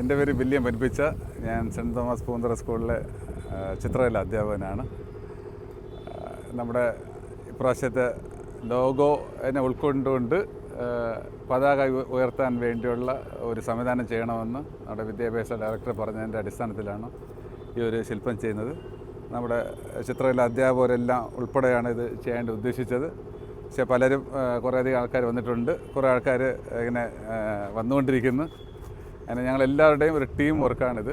എന്റെ പേര് വില്യം പഠിപ്പിച്ച ഞാൻ സെന്റ് തോമസ് പൂന്തറ സ്കൂളിലെ ചിത്രകല അധ്യാപകനാണ്. നമ്മുടെ ഇപ്രാവശ്യത്തെ ലോഗോ എന്നെ ഉൾക്കൊണ്ടുകൊണ്ട് പതാക ഉയർത്താൻ വേണ്ടിയുള്ള ഒരു സംവിധാനം ചെയ്യണമെന്ന് നമ്മുടെ വിദ്യാഭ്യാസ ഡയറക്ടർ പറഞ്ഞതിന്റെ അടിസ്ഥാനത്തിലാണ് ഈ ഒരു ശില്പം ചെയ്യുന്നത്. നമ്മുടെ ചിത്രകല അധ്യാപകരെല്ലാം ഉൾപ്പെടെയാണ് ഇത് ചെയ്യാൻ ഉദ്ദേശിച്ചത്. പക്ഷേ പലരും കുറേയധികം ആൾക്കാർ വന്നിട്ടുണ്ട്. കുറേ ആൾക്കാർ ഇങ്ങനെ വന്നുകൊണ്ടിരിക്കുന്നു. അങ്ങനെ ഞങ്ങൾ എല്ലാവരുടെയും ഒരു ടീം വർക്കാണിത്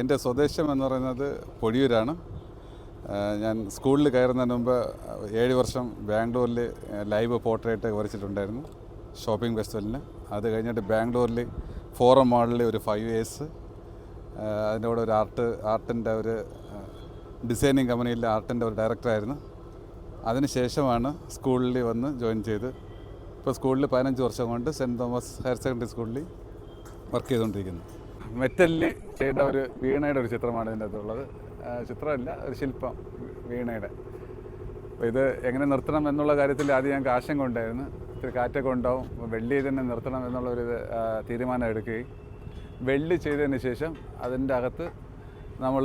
എന്റെ സ്വദേശം എന്ന് പറയുന്നത് പൊഴിയൂരാണ്. ഞാൻ സ്കൂളിൽ കയറുന്നതിന് മുമ്പ് ഏഴ് വർഷം ബാംഗ്ലൂരിൽ ലൈവ് പോർട്രേറ്റ് വരച്ചിട്ടുണ്ടായിരുന്നു. ഷോപ്പിംഗ് ഫെസ്റ്റിവലിന്. അത് കഴിഞ്ഞിട്ട് ബാംഗ്ലൂരിൽ ഫോറം മോഡലിൽ ഒരു ഫൈവ് ഇയേഴ്സ് അതിന്റെ കൂടെ ഒരു ആർട്ട് ആർട്ടിന്റെ ഒരു ഡിസൈനിങ് കമ്പനിയിലെ ആർട്ടിന്റെ ഒരു ഡയറക്ടറായിരുന്നു അതിന് ശേഷമാണ് സ്കൂളിൽ വന്ന് ജോയിൻ ചെയ്ത്. ഇപ്പോൾ സ്കൂളിൽ പതിനഞ്ച് വർഷം കൊണ്ട് സെന്റ് തോമസ് ഹയർ സെക്കൻഡറി സ്കൂളിൽ വർക്ക് ചെയ്തുകൊണ്ടിരിക്കുന്നു. മെറ്റലിൽ ചെയ്ത ഒരു വീണയുടെ ഒരു ചിത്രമാണ് ഇതിന്റെ അകത്തുള്ളത്. ചിത്രമല്ല ഒരു ശില്പം വീണയുടെ. അപ്പോൾ ഇത് എങ്ങനെ നിർത്തണം എന്നുള്ള കാര്യത്തിൽ ആദ്യം ഞങ്ങൾക്ക് ആശങ്ക ഉണ്ടായിരുന്നു. ഇത്തിരി കാറ്റൊക്കെ ഉണ്ടാവും. വെള്ളി തന്നെ നിർത്തണം എന്നുള്ളൊരു തീരുമാനം എടുക്കുകയും. വെള്ളി ചെയ്തതിന് ശേഷം അതിന്റെ അകത്ത് നമ്മൾ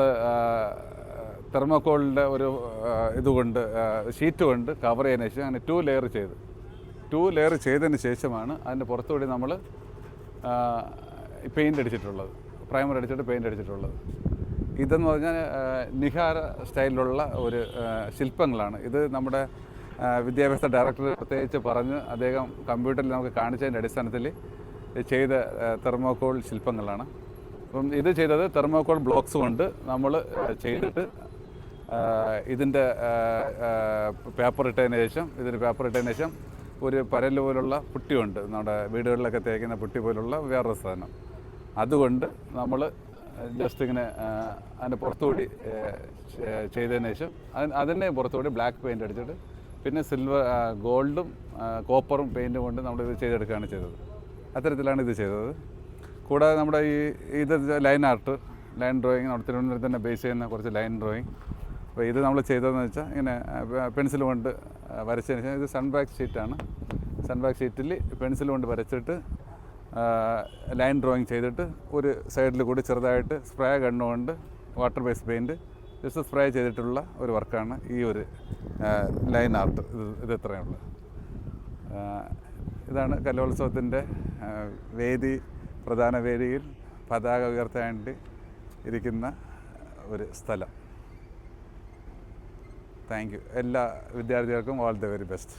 തെർമോക്കോളിന്റെ ഒരു ഇതുകൊണ്ട് ഷീറ്റ് കൊണ്ട് കവർ ചെയ്തതിന് ശേഷം അങ്ങനെ ടു ലെയർ ചെയ്ത്. ടു ലെയർ ചെയ്തതിന് ശേഷമാണ് അതിന്റെ പുറത്തുകൂടി നമ്മൾ പെയിന്റ് അടിച്ചിട്ടുള്ളത്. പ്രൈമർ അടിച്ചിട്ട് പെയിന്റ് അടിച്ചിട്ടുള്ളത്. ഇതെന്ന് പറഞ്ഞാൽ നിഹാര സ്റ്റൈലിലുള്ള ഒരു ശില്പങ്ങളാണ്. ഇത് നമ്മുടെ വിദ്യാഭ്യാസ ഡയറക്ടർ പ്രത്യേകിച്ച് പറഞ്ഞ് അദ്ദേഹം കമ്പ്യൂട്ടറിൽ നമുക്ക് കാണിച്ചതിന്റെ അടിസ്ഥാനത്തിൽ ചെയ്ത തെർമോക്കോൾ ശില്പങ്ങളാണ്. അപ്പം ഇത് ചെയ്തത് തെർമോക്കോൾ ബ്ലോക്സ് കൊണ്ട് നമ്മൾ ചെയ്തിട്ട് ഇതിന്റെ പേപ്പർ ഇട്ടതിന് ശേഷം ഇതിന് പേപ്പർ ഇട്ടതിന് ശേഷം ഒരു പരൽ പോലുള്ള പുട്ടിയുണ്ട് നമ്മുടെ വീടുകളിലൊക്കെ തേക്കുന്ന പുട്ടി പോലുള്ള വേറൊരു സാധനം. അതുകൊണ്ട് നമ്മൾ ജസ്റ്റ് ഇങ്ങനെ അതിന്റെ പുറത്തുകൂടി ചെയ്തതിന് ശേഷം അതിന് അതിന്റെ പുറത്തുകൂടി ബ്ലാക്ക് പെയിന്റ് അടിച്ചിട്ട് പിന്നെ സിൽവർ ഗോൾഡും കോപ്പറും പെയിന്റും കൊണ്ട് നമ്മൾ ഇത് ചെയ്തെടുക്കുകയാണ് ചെയ്തത്. അത്തരത്തിലാണ് ഇത് ചെയ്തത്. കൂടാതെ നമ്മുടെ ഈ ഇത് ലൈൻ ആർട്ട് ലൈൻ ഡ്രോയിങ് നമ്മുടെ തിരുവനന്തപുരത്ത് തന്നെ ബേസ് ചെയ്യുന്ന കുറച്ച് ലൈൻ ഡ്രോയിങ് അപ്പോൾ ഇത് നമ്മൾ ചെയ്തതെന്ന് വെച്ചാൽ ഇങ്ങനെ പെൻസിൽ കൊണ്ട് വരച്ചതിന് ശേഷം ഇത് സൺബാക്ക് ഷീറ്റാണ് സൺബാക്ക് ഷീറ്റിൽ പെൻസിൽ കൊണ്ട് വരച്ചിട്ട് ലൈൻ ഡ്രോയിങ് ചെയ്തിട്ട് ഒരു സൈഡിൽ കൂടി ചെറുതായിട്ട് സ്പ്രേ കണ്ണുകൊണ്ട് water base paint just spray ചെയ്തിട്ടുള്ള ഒരു വർക്കാണ് ഈ ഒരു ലൈൻ ആർട്ട് ഇത് ഇത് ഇതാണ് കലോത്സവത്തിന്റെ വേദി പ്രധാന വേദിയിൽ പതാക ഉയർത്താൻ വേണ്ടി ഇരിക്കുന്ന ഒരു സ്ഥലം. താങ്ക് യു എല്ലാ വിദ്യാർത്ഥികൾക്കും ഓൾ ദ വെരി ബെസ്റ്റ്